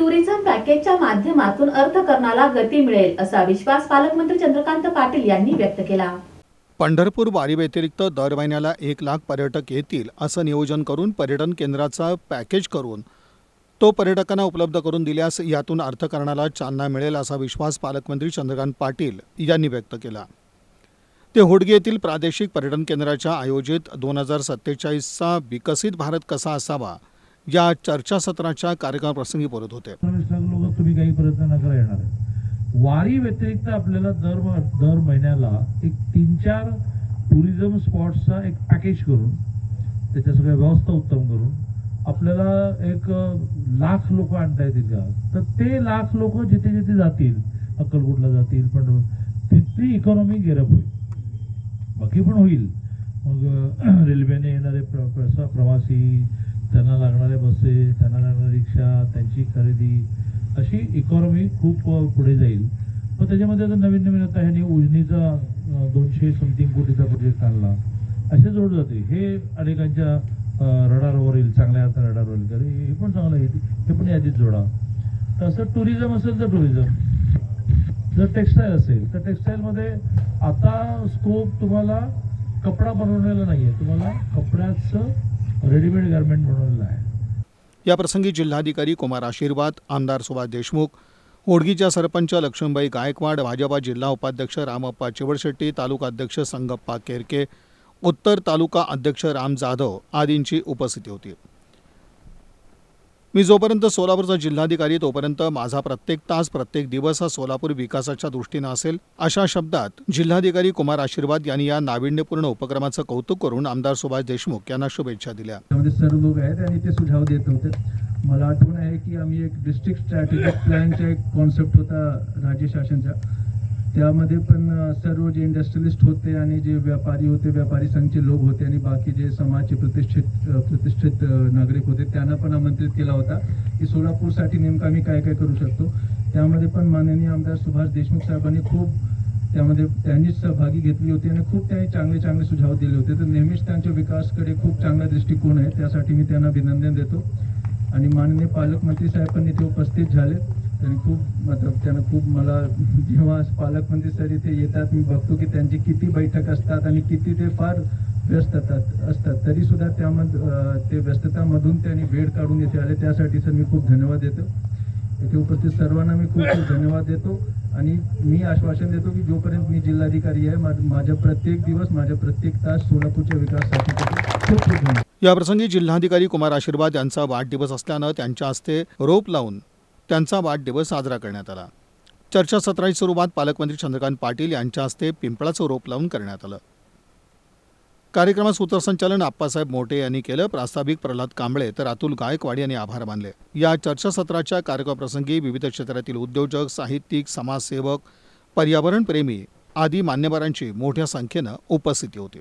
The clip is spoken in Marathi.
टुरिझम पॅकेजच्या माध्यमातून अर्थकरणाला गती मिळेल असा विश्वास पालकमंत्री चंद्रकांत पाटील यांनी व्यक्त केला. पंढरपूर वारी व्यतिरिक्त दर महिन्याला एक लाख पर्यटक येतील असं नियोजन करून पर्यटन केंद्राचा पॅकेज करून तो पर्यटकांना उपलब्ध करून दिल्यास यातून अर्थकारणाला चालना मिळेल असा विश्वास पालकमंत्री चंद्रकांत पाटील यांनी व्यक्त केला. ते होडगे येथील प्रादेशिक पर्यटन केंद्राच्या आयोजित दोन हजार सत्तेचाळीसचा विकसित भारत कसा असावा या चर्चासत्राच्या कार्यक्रमाप्रसंगी बोलत होते. लोक तुम्ही काही प्रयत्न नका येणार वारी व्यतिरिक्त आपल्याला दर दर महिन्याला एक तीन चार टुरिझम स्पॉट्सचा एक पॅकेज करून त्याच्या सगळ्या व्यवस्था उत्तम करून आपल्याला एक लाख लोक आणता येतील का? तर ते लाख लोक जिथे जिथे जातील अक्कलकोटला जातील पण तिथली इकॉनॉमी गेरप होईल. बाकी पण होईल. मग रेल्वेने येणारे प्र प्रसा प्रवासी त्यांना बसेस त्यांना लागणारे रिक्षा त्यांची खरेदी अशी इकॉनॉमी खूप पुढे जाईल. मग त्याच्यामध्ये आता नवीन नवीन आता ह्याने उजनीचा दोनशे समथिंग कोटीचा प्रोजेक्ट आणला. असे जोड जाते. हे अनेकांच्या अ, रडारवर येईल चांगल्या अर्थाने रडारवर येईल तर हे पण चांगलं आहे. हे पण यादीत जोडा. तसं टुरिझम असेल तर टुरिझम जर टेक्स्टाईल असेल तर टेक्स्टाईलमध्ये आता स्कोप तुम्हाला कपडा बनवलेला नाही आहे तुम्हाला कपड्याचं रेडीमेड गार्मेंट बनवलेलं आहे. याप्रसंगी जिल्हाधिकारी कुमार आशीर्वाद आमदार सुभाष देशमुख होडगीच्या सरपंच लक्ष्मीबाई गायकवाड भाजपा जिल्हा उपाध्यक्ष रामप्पा चिवडशेट्टी तालुका अध्यक्ष संगप्पा केरके उत्तर तालुका अध्यक्ष राम जाधव आदींची उपस्थिती होती. मी जोपर्यंत सोलापूरचा जिल्हाधिकारी तोपर्यंत माझा प्रत्येक तास प्रत्येक दिवस हा सोलापूर विकासाच्या दृष्टीनं असेल. अशा शब्दात जिल्हाधिकारी कुमार आशीर्वाद यांनी या नाविन्यपूर्ण उपक्रमाचं कौतुक करून आमदार सुभाष देशमुख यांना शुभेच्छा दिल्या. सर्व लोक आहेत आणि ते सुझाव देत होते. मला आठवण आहे की आम्ही एक डिस्ट्रिक्ट स्ट्रॅटेजिक प्लॅनचा एक कॉन्सेप्ट होता राज्य शासनचा. त्यामध्ये पण सर्व जे इंडस्ट्रियलिस्ट होते आणि जे व्यापारी होते व्यापारी संघचे लोक होते आणि बाकी जे समाजचे प्रतिष्ठित प्रतिष्ठित नागरिक होते त्यांना पण आमंत्रित केला होता की सोलापूरसाठी नेमकं आम्ही काय काय करू शकतो. त्यामध्ये पण माननीय आमदार सुभाष देशमुख साहेबांनी खूप त्यामध्ये त्यांनीच सहभागी घेतली होती आणि खूप त्यांनी चांगले चांगले सुझाव दिले होते. तर नेहमीच त्यांच्या विकासकडे खूप चांगला दृष्टिकोन आहे. त्यासाठी मी त्यांना अभिनंदन देतो. आणि माननीय पालकमंत्री साहेब पण इथे उपस्थित झाले त्यांनी खूप मतलब त्यांना खूप मला जेव्हा पालकमंत्री सर इथे येतात मी बघतो की त्यांची किती बैठक असतात आणि किती ते फार व्यस्त असतात. तरी सुद्धा त्यामध्ये ते व्यस्ततामधून त्यांनी वेळ काढून इथे आले त्यासाठी सर मी खूप धन्यवाद देतो. इथे उपस्थित सर्वांना मी खूप खूप धन्यवाद देतो आणि मी आश्वासन देतो की जोपर्यंत मी जिल्हाधिकारी आहे माझ्या माझा प्रत्येक दिवस माझा प्रत्येक तास सोलापूरच्या विकासासाठी खूप खूप धन्यवाद. याप्रसंगी जिल्हाधिकारी कुमार आशीर्वाद यांचा वाढदिवस असल्यानं त्यांच्या हस्ते रोप लावून त्यांचा वाढदिवस साजरा करण्यात आला. चर्चासत्राची सुरुवात पालकमंत्री चंद्रकांत पाटील यांच्या हस्ते पिंपळाचं रोप लावून करण्यात आलं. कार्यक्रमात सूत्रसंचालन आप्पासाहेब मोठे यांनी केलं. प्रास्ताविक प्रल्हाद कांबळे तर अतुल गायकवाड यांनी आभार मानले. या चर्चासत्राच्या कार्यक्रमप्रसंगी विविध क्षेत्रातील उद्योजक साहित्यिक समाजसेवक पर्यावरणप्रेमी आदी मान्यवरांची मोठ्या संख्येनं उपस्थिती होती.